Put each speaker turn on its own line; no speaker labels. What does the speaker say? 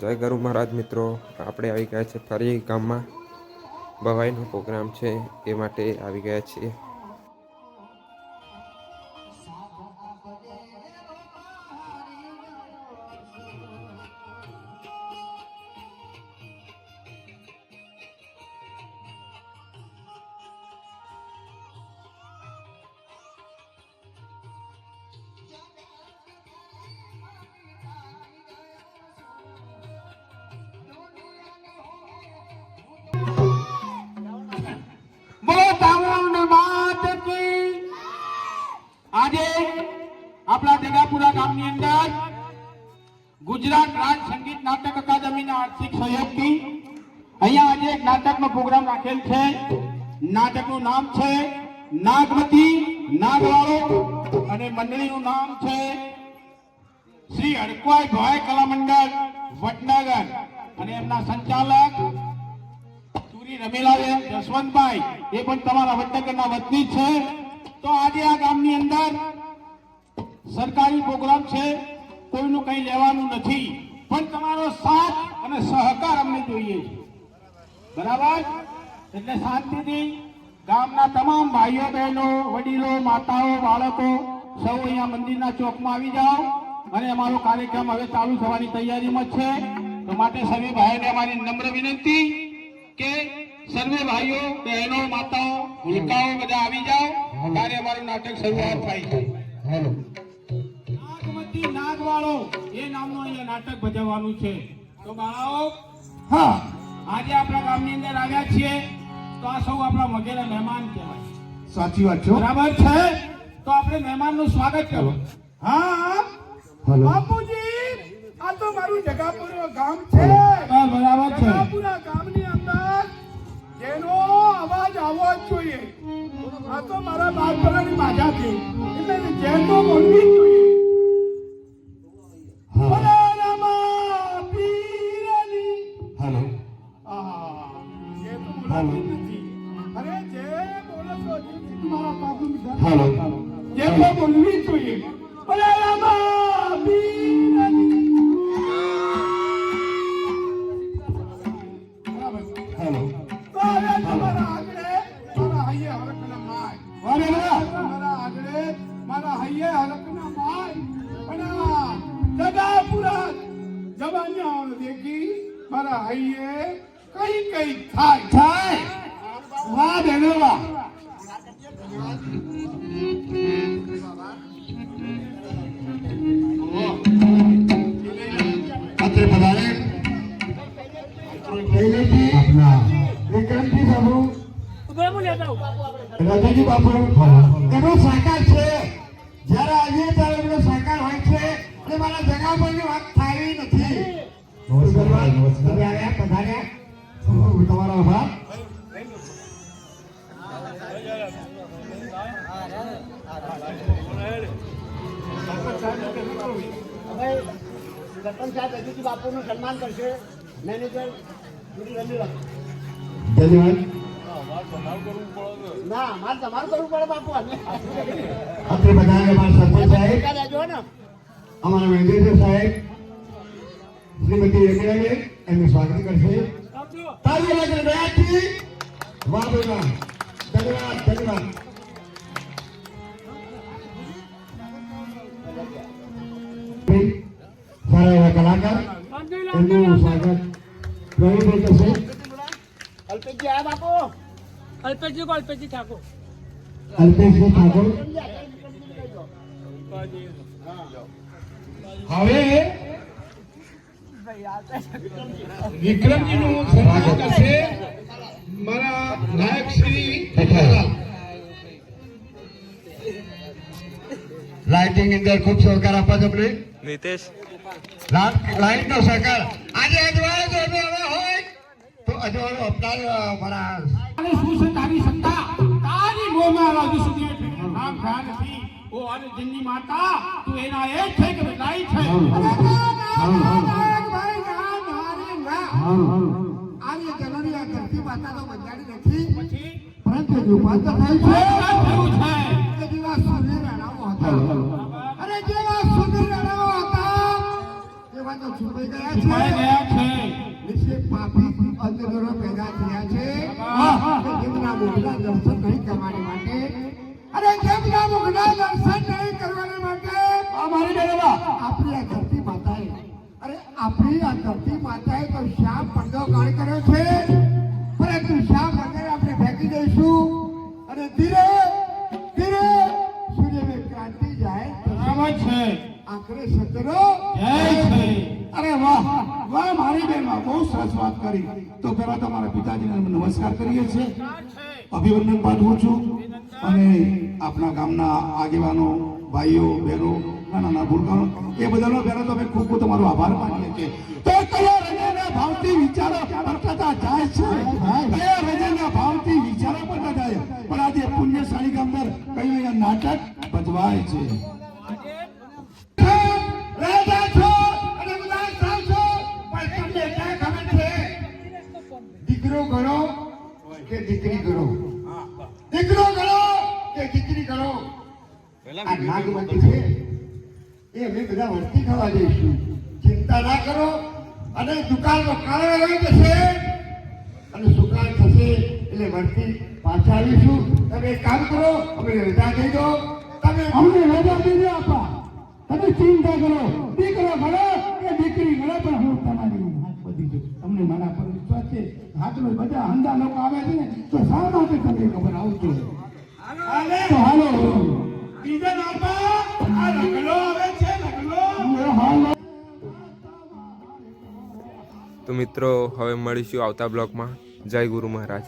જય ગરુ મહારાજ મિત્રો. આપણે આવી ગયા છે ફરી ગામમાં. ભવાઈનો પ્રોગ્રામ છે એ માટે આવી ગયા છીએ.
આજે આપણા દેગાપુરા ગામની અંદર ગુજરાત રાજ સંગીત નાટક અકાદમીના આર્થિક સહયોગથી અહીંયા આજે એક નાટકનો પ્રોગ્રામ રાખેલ છે. નાટકનું નામ છે નાગવતી, નાગવાળો અને મંડળીનું નામ છે શ્રી હડકવાઈ ભાઈ કલા મંડળ વડનગર અને એમના સંચાલક સુરી રમીલાબેન જસવંતભાઈ. એ પણ તમારા વડનગરના વતની છે. તો આજે આ ગામની અંદર સરકારી પ્રોગ્રામ છે, કોઈનું કંઈ લેવાનું નથી, પણ તમારો સાથ અને સહકાર અમને જોઈએ બરાબર? એટલે શાંતિથી ગામના તમામ ભાઈઓ, બહેનો, વડીલો, માતાઓ, બાળકો, સૌ અહીંયા મંદિરના ચોકમાં આવી જાઓ અને અમારો કાર્યક્રમ હવે ચાલુ થવાની તૈયારીમાં છે. તો માટે સભી ભાઈઓને અમારી નમ્ર વિનંતી કે સર્વે ભાઈઓ બહેનો માતાઓ ભૂલકાઓ બધા આવી જાઓ. ત્યારે અમારું નાટક શરૂઆત થાય છે. નાગમતી નાગવાળો એ નામનું અહીંયા નાટક ભજવવાનું છે. તો બાળાઓ હા. આજે આપણા ગામની અંદર આવ્યા છીએ. તો આ સૌ આપણા વગેરે મહેમાન કહેવાય.
સાચી વાત છે
બરાબર છે? તો આપણે મહેમાનનું સ્વાગત કરો. હા
હલો.
બાપુજી આ તો મારું જગાપુર ગામ છે. બરાબર છે
જગાપુરા અંદર જેનો અવાજ આવવો જ જોઈએ. આ તો મારા બાળપણાની માજા છે એટલે જે તો બોલવી જ જોઈએ.
હેલો.
જે તો બોલાતી જ મારા હૈયે કઈ કઈ થાય.
થાય. વાહ બેનો વાહ.
રાજાજી બાપુ એનો સાકાર છે જ્યારે આવીએ ત્યારે એમનો સાકાર હોય છે અને મારા જગા પરની વાત થાય નથી નમસ્કાર તમે આવ્યા પધાર્યા તમારો આભાર
સરપંચ સાહેબ રજૂજી બાપુનું સન્માન કરશે મેનેજર
ધન્યવાદ
ના મારે તમારું કરવું પડે બાપુ અમે
અત્રે પધારે અમારા સરપંચ સાહેબ અમારા મેનેજર સાહેબ શ્રીમતી રેખીલાબેન એમનું સ્વાગત કરશે. તારી વાગે વાહ ભાઈ વાહ. ધન્યવાદ ધન્યવાદ.
બાપુ
અલ્પેશજી કો અલ્પેશજી ઠાકોર.
અલ્પેશજી ઠાકોર.
હવે વિક્રમજીનું સન્માન કરશે મારા નાયક શ્રી
લાઇટિંગ અંદર ખૂબ સહકાર આપવા તમને
નીતેશ.
લાઇટ નો સહકાર. આજે અજવાળો તો અજવાળો અપનાવ
અને શું છે? તારી સત્તા તારી મોમાં હજુ સુધી નામ ખ્યાલ નથી ઓ અને માતા તું એના એ છે કે બદલાઈ છે. અરે ના, ના, ના, ના, ભાઈ, ના, મારે ના.
આર્ય જનની આ ધરતી માતા તો બંધાણી નથી.
પછી?
પરંતુ રૂપાંતર થયું છે.
થયું છે.
કે જેવા સૂર્ય રાણાઓ હતા. અરે જેવા સૂર્ય રાણાઓ હતા એવા
તો છુપાઈ ગયા
છુપાઈ ગયા છે.
નિશ્ચય પાપી અંધજનો પેદા થયા છે. જેમના મુખના દર્શન નહીં કરવાને માટે. અરે જેમના મુખના દર્શન નહીં કરવાને માટે
અમારી મારી
આપણી આ ધરતી માતાએ. અરે આપણી આ ધરતી માતાએ તો શ્યામ પડદો ગાળ કર્યો છે. પરંતુ શ્યામ વગર આપણે ફેંકી દઈશું. અને ધીરે ધીરે સૂર્યની ક્રાંતિ જાય
છે.
આખરે સતરો
જય છે
અરે વાહ વાહ, મારી બહેનમાં બહુ સરસ વાત કરી. તો પહેલા તમારા પિતાજીને નમસ્કાર કરીએ છીએ. અભિવંદન પાઠવું છું. અને આપણા ગામના આગેવાનો, ભાઈઓ, બહેનો, નાના ભૂલકાઓ એ બધાનો પહેલા તો અમે ખૂબ ખૂબ તમારો આભાર માનીએ છીએ. તો કયા હૃદયના ભાવથી વિચારો પડતા જાય છે? કયા હૃદયના ભાવથી વિચારો પડતા જાય? પણ આજે પુણ્યશાળી ગામદાર કઈ નાટક ભજવાય છે?
દીકરો ગણો કે દીકરી ગણો? દીકરો ગણો કે દીકરી ગણો? આ નાગવતી છે. એ અમે બધા વર્તી ખાવા જઈશું. ચિંતા ના કરો. અને દુકાનમાં કાળો રહી જશે. અને સુકાળ થશે એટલે વર્તી પાછા આવીશું. તમે એક કામ કરો અમે રજા દઈ દો. તમે
અમને રજા દીધી આપા. તમે ચિંતા કરો. દીકરો ગણો કે દીકરી ગણો પણ હું તમારી છું તમને મારા પર વિશ્વાસ છે? હાથમાં બધા અંધા લોકો આવે છે ને તો શા માટે તમને ખબર આવજો તો હાલો.
બીજા નાપા આ રગડો આવે છે રગડો
હાલો.
તો મિત્રો હવે મળીશું આવતા બ્લોગમાં. જય ગુરુ મહારાજ.